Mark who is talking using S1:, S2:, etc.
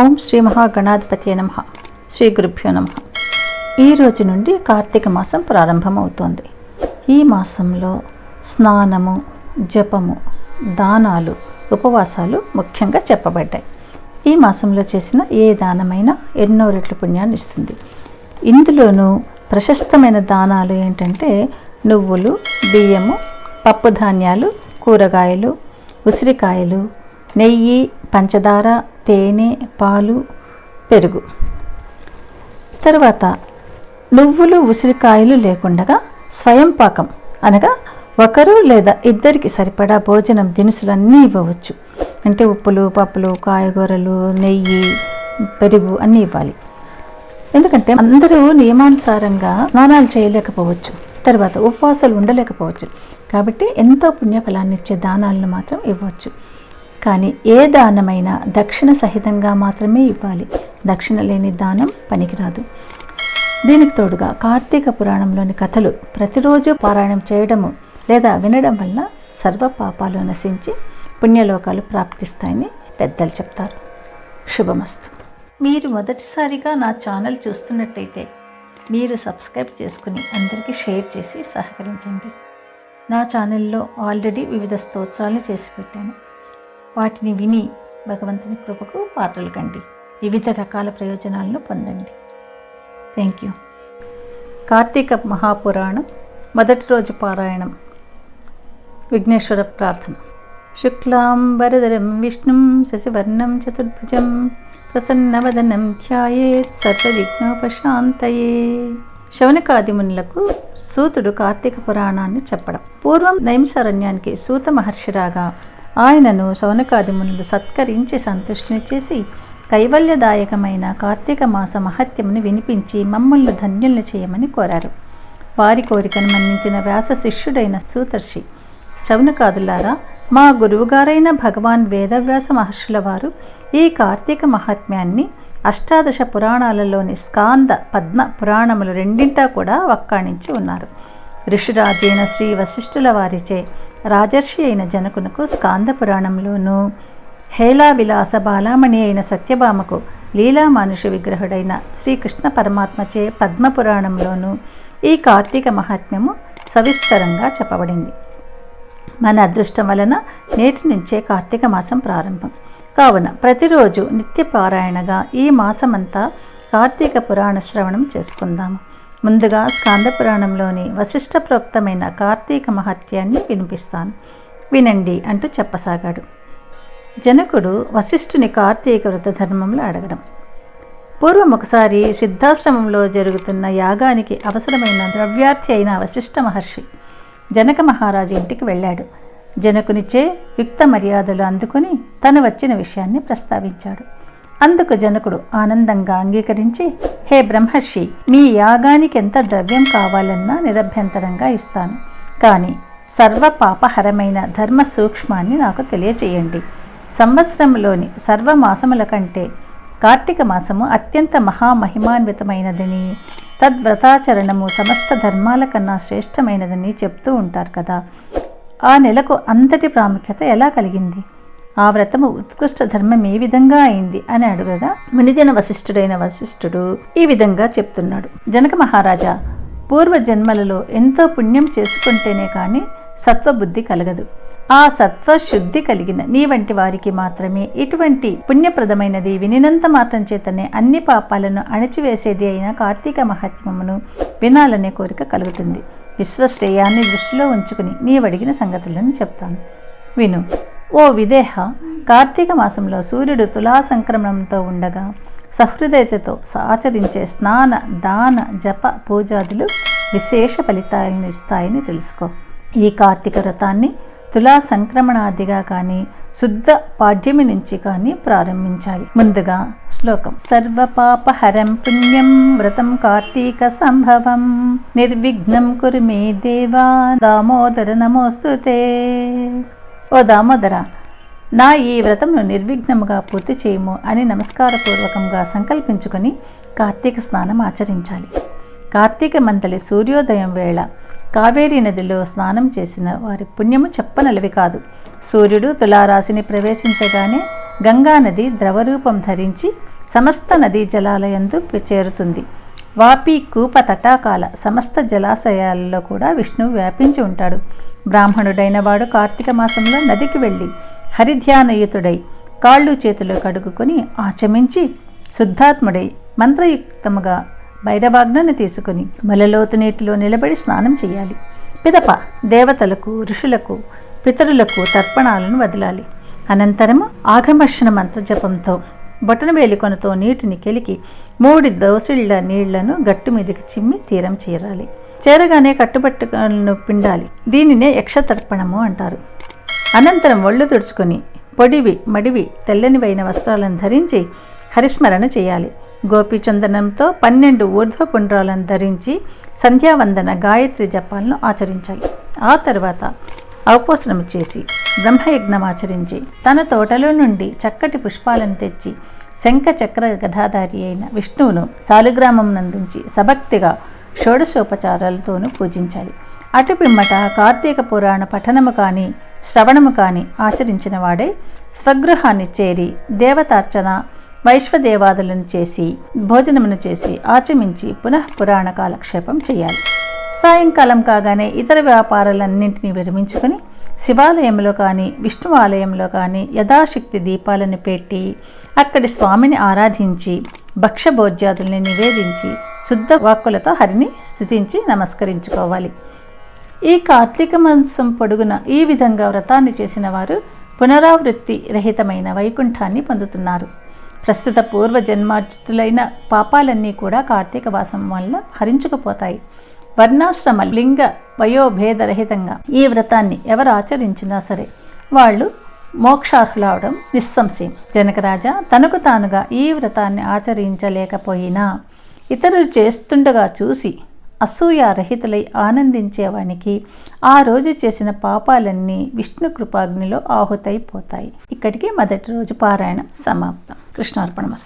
S1: ఓం శ్రీ మహాగణాధిపతి నమ. శ్రీ గురుభ్యో నమ. ఈ రోజు నుండి కార్తీక మాసం ప్రారంభమవుతోంది. ఈ మాసంలో స్నానము జపము దానాలు ఉపవాసాలు ముఖ్యంగా చెప్పబడ్డాయి. ఈ మాసంలో చేసిన ఏ దానమైనా ఎన్నో రెట్ల పుణ్యాన్ని ఇస్తుంది. ఇందులోనూ ప్రశస్తమైన దానాలు ఏంటంటే నువ్వులు బియ్యము పప్పు ధాన్యాలు కూరగాయలు ఉసిరికాయలు నెయ్యి పంచదార తేనె పాలు పెరుగు. తర్వాత నువ్వులు ఉసిరికాయలు లేకుండగా స్వయం పాకం అనగా ఒకరు లేదా ఇద్దరికి సరిపడా భోజనం దినుసులన్నీ ఇవ్వవచ్చు. అంటే ఉప్పులు పప్పులు కాయగూరలు నెయ్యి పెరుగు అన్నీ ఇవ్వాలి. ఎందుకంటే అందరూ నియమానుసారంగా స్నానాలు చేయలేకపోవచ్చు. తర్వాత ఉపవాసాలు ఉండలేకపోవచ్చు. కాబట్టి ఎంతో పుణ్యఫలాన్ని ఇచ్చే దానాలను మాత్రం ఇవ్వచ్చు. కానీ ఏ దానమైనా దక్షిణ సహితంగా మాత్రమే ఇవ్వాలి. దక్షిణ లేని దానం పనికిరాదు. దీనికి తోడుగా కార్తీక పురాణంలోని కథలు ప్రతిరోజు పారాయణం చేయడము లేదా వినడం వల్ల సర్వ పాపాలు నశించి పుణ్యలోకాలు ప్రాప్తిస్తాయని పెద్దలు చెప్తారు. శుభమస్తు. మీరు మొదటిసారిగా నా ఛానల్ చూస్తున్నట్టయితే మీరు సబ్స్క్రైబ్ చేసుకుని అందరికీ షేర్ చేసి సహకరించండి. నా ఛానల్లో ఆల్రెడీ వివిధ స్తోత్రాలు చేసి పెట్టాను. వాటిని విని భగవంతుని కృపకు పాత్రలు కండి. వివిధ రకాల ప్రయోజనాలను పొందండి. థ్యాంక్ యూ కార్తీక మహాపురాణం మొదటి రోజు పారాయణం. విఘ్నేశ్వర ప్రార్థన. శుక్లాంబరధరం విష్ణుం శశివర్ణం చతుర్భుజం ప్రసన్నవదనం ధ్యాయేత్ సర్వవిఘ్నోపశాంతయే. శవనకాదిమునులకు సూతుడు కార్తీక పురాణాన్ని చెప్పడం. పూర్వం నైమిసారణ్యానికి సూత మహర్షి రాగా ఆయనను శౌనకాదిమునులు సత్కరించి సంతుష్టిని చేసి కైవల్యదాయకమైన కార్తీక మాస మహత్యమును వినిపించి మమ్మల్ని ధన్యుల్ని చేయమని కోరారు. వారి కోరికను మన్నించిన వ్యాస శిష్యుడైన సూతర్షి శౌనకాదులారా మా గురువుగారైన భగవాన్ వేదవ్యాస మహర్షుల వారు ఈ కార్తీక మహాత్మ్యాన్ని అష్టాదశ పురాణాలలోని స్కాంద పద్మ పురాణములు రెండింటా కూడా వక్కాణించి ఉన్నారు. ఋషిరాజైన శ్రీ వశిష్ఠుల వారిచే రాజర్షి అయిన జనకునకు స్కాంద పురాణంలోనూ హేలా విలాస బాలామణి అయిన సత్యభామకు లీలా మానుష విగ్రహుడైన శ్రీకృష్ణ పరమాత్మచే పద్మపురాణంలోనూ ఈ కార్తీక మహాత్మ్యము సవిస్తరంగా చెప్పబడింది. మన అదృష్టం వలన నేటి నుంచే కార్తీక మాసం ప్రారంభం. కావున ప్రతిరోజు నిత్య పారాయణగా ఈ మాసమంతా కార్తీక పురాణ శ్రవణం చేసుకుందాము. ముందుగా స్కాంద పురాణంలోని వశిష్ఠ ప్రోక్తమైన కార్తీక మహత్యాన్ని వినిపిస్తాను. వినండి అంటూ చెప్పసాగాడు. జనకుడు వశిష్ఠుని కార్తీక వ్రత ధర్మంలో అడగడం. పూర్వం ఒకసారి సిద్ధాశ్రమంలో జరుగుతున్న యాగానికి అవసరమైన ద్రవ్యార్థి అయిన వశిష్ఠ మహర్షి జనక మహారాజు ఇంటికి వెళ్ళాడు. జనకునిచే యుక్త మర్యాదలు అందుకుని తను వచ్చిన విషయాన్ని ప్రస్తావించాడు. అందుకు జనకుడు ఆనందంగా అంగీకరించి హే బ్రహ్మర్షి మీ యాగానికి ఎంత ద్రవ్యం కావాలన్నా నిరభ్యంతరంగా ఇస్తాను. కానీ సర్వ పాపహరమైన ధర్మ సూక్ష్మాన్ని నాకు తెలియచేయండి. సంవత్సరంలోని సర్వ మాసముల కంటే కార్తీక మాసము అత్యంత మహామహిమాన్వితమైనదని తద్వ్రతాచరణము సమస్త ధర్మాల కన్నా శ్రేష్టమైనదని చెప్తూ ఉంటారు కదా. ఆ నెలకు అంతటి ప్రాముఖ్యత ఎలా కలిగింది? ఆ వ్రతము ఉత్కృష్ట ధర్మం ఏ విధంగా అయింది అని అడుగగా మునిజన వశిష్ఠుడైన వశిష్ఠుడు ఈ విధంగా చెప్తున్నాడు. జనక మహారాజా పూర్వ జన్మలలో ఎంతో పుణ్యం చేసుకుంటేనే కానీ సత్వబుద్ధి కలగదు. ఆ సత్వ శుద్ధి కలిగిన నీ వంటి వారికి మాత్రమే ఇటువంటి పుణ్యప్రదమైనది వినినంత మాత్రం చేతనే అన్ని పాపాలను అణిచివేసేది అయిన కార్తీక మహాత్మ్యమును వినాలనే కోరిక కలుగుతుంది. విశ్వశ్రేయాన్ని దృష్టిలో ఉంచుకుని నీవడిగిన సంగతులను చెప్తాను. విను ఓ విదేహ కార్తీక మాసంలో సూర్యుడు తులా సంక్రమణంతో ఉండగా సహృదయతతో ఆచరించే స్నాన దాన జప పూజాదులు విశేష ఫలితాలను ఇస్తాయని తెలుసుకో. ఈ కార్తీక వ్రతాన్ని తులా సంక్రమణాదిగా కానీ శుద్ధ పాడ్యమి నుంచి కానీ ప్రారంభించాలి. ముందుగా శ్లోకం. సర్వపాపహరం పుణ్యం వ్రతం కార్తీక సంభవం. నిర్విఘ్నం కురు మే దేవా దామోదర నమోస్తుతే. ఓ దామోదర నా ఈ వ్రతంను నిర్విఘ్నముగా పూర్తి చేయము అని నమస్కారపూర్వకంగా సంకల్పించుకొని కార్తీక స్నానం ఆచరించాలి. కార్తీక మంతలి సూర్యోదయం వేళ కావేరీ నదిలో స్నానం చేసిన వారి పుణ్యము చెప్పనలవి కాదు. సూర్యుడు తులారాశిని ప్రవేశించగానే గంగా నది ద్రవరూపం ధరించి సమస్త నదీ జలాలయందు చేరుతుంది. వాపి కూప తటాకాల సమస్త జలాశయాలలో కూడా విష్ణువు వ్యాపించి ఉంటాడు. బ్రాహ్మణుడైన వాడు కార్తీక మాసంలో నదికి వెళ్ళి హరిధ్యానయుతుడై కాళ్ళు చేతులు కడుగుకొని ఆచమించి శుద్ధాత్ముడై మంత్రయుక్తముగా భైరవాజ్ఞను తీసుకుని మలలోతు నీటిలో నిలబడి స్నానం చేయాలి. పిదప దేవతలకు ఋషులకు పితరులకు తర్పణాలను వదలాలి. అనంతరము ఆగమర్షణ మంత్రజపంతో బొటనవేలి కొనతో నీటిని కెలికి మూడి దోసిళ్ళ నీళ్ళను గట్టు మీదకి చిమ్మి తీరం చేరాలి. చేరగానే కట్టుబట్టుకలను పిండాలి. దీనినే యక్షతర్పణము అంటారు. అనంతరం ఒళ్ళు తుడుచుకొని పొడివి మడివి తెల్లనివైన వస్త్రాలను ధరించి హరిస్మరణ చేయాలి. గోపీచందనంతో పన్నెండు ఊర్ధ్వ పుండ్రాలను ధరించి సంధ్యావందన గాయత్రి జపాలను ఆచరించాలి. ఆ తర్వాత అవపోసనం చేసి బ్రహ్మయజ్ఞం ఆచరించి తన తోటలో నుండి చక్కటి పుష్పాలను తెచ్చి శంఖ చక్ర గదాధారి అయిన విష్ణువును సాలుగ్రామం నందించి సభక్తిగా షోడశోపచారాలతోనూ పూజించాలి. అటు పిమ్మట కార్తీక పురాణ పఠనము కానీ శ్రవణము కానీ ఆచరించిన వాడే స్వగృహాన్ని చేరి దేవతార్చన వైశ్వదేవాదులను చేసి భోజనమును చేసి ఆచమించి పునః పురాణ కాలక్షేపం చేయాలి. సాయంకాలం కాగానే ఇతర వ్యాపారాలన్నింటినీ విరమించుకొని శివాలయంలో కానీ విష్ణు ఆలయంలో కానీ యథాశక్తి దీపాలను పెట్టి అక్కడి స్వామిని ఆరాధించి భక్ష్యభోజ్యాదుల్ని నివేదించి శుద్ధ వాక్కులతో హరిని స్థుతించి నమస్కరించుకోవాలి. ఈ కార్తీక మాసం పొడుగున ఈ విధంగా వ్రతాన్ని చేసిన వారు పునరావృత్తి రహితమైన వైకుంఠాన్ని పొందుతున్నారు. ప్రస్తుత పూర్వ జన్మార్జితులైన పాపాలన్నీ కూడా కార్తీక వాసం వల్ల హరించుకుపోతాయి. వర్ణాశ్రమ లింగ వయోభేదరహితంగా ఈ వ్రతాన్ని ఎవరు ఆచరించినా సరే వాళ్ళు మోక్షార్హులవడం నిస్సంశయం. జనకరాజా తనకు తానుగా ఈ వ్రతాన్ని ఆచరించలేకపోయినా ఇతరులు చేస్తుండగా చూసి అసూయారహితులై ఆనందించేవానికి ఆ రోజు చేసిన పాపాలన్నీ విష్ణు కృపాగ్నిలో ఆహుతైపోతాయి. ఇక్కడికి మొదటి రోజు పారాయణం సమాప్తం. కృష్ణార్పణమస్తు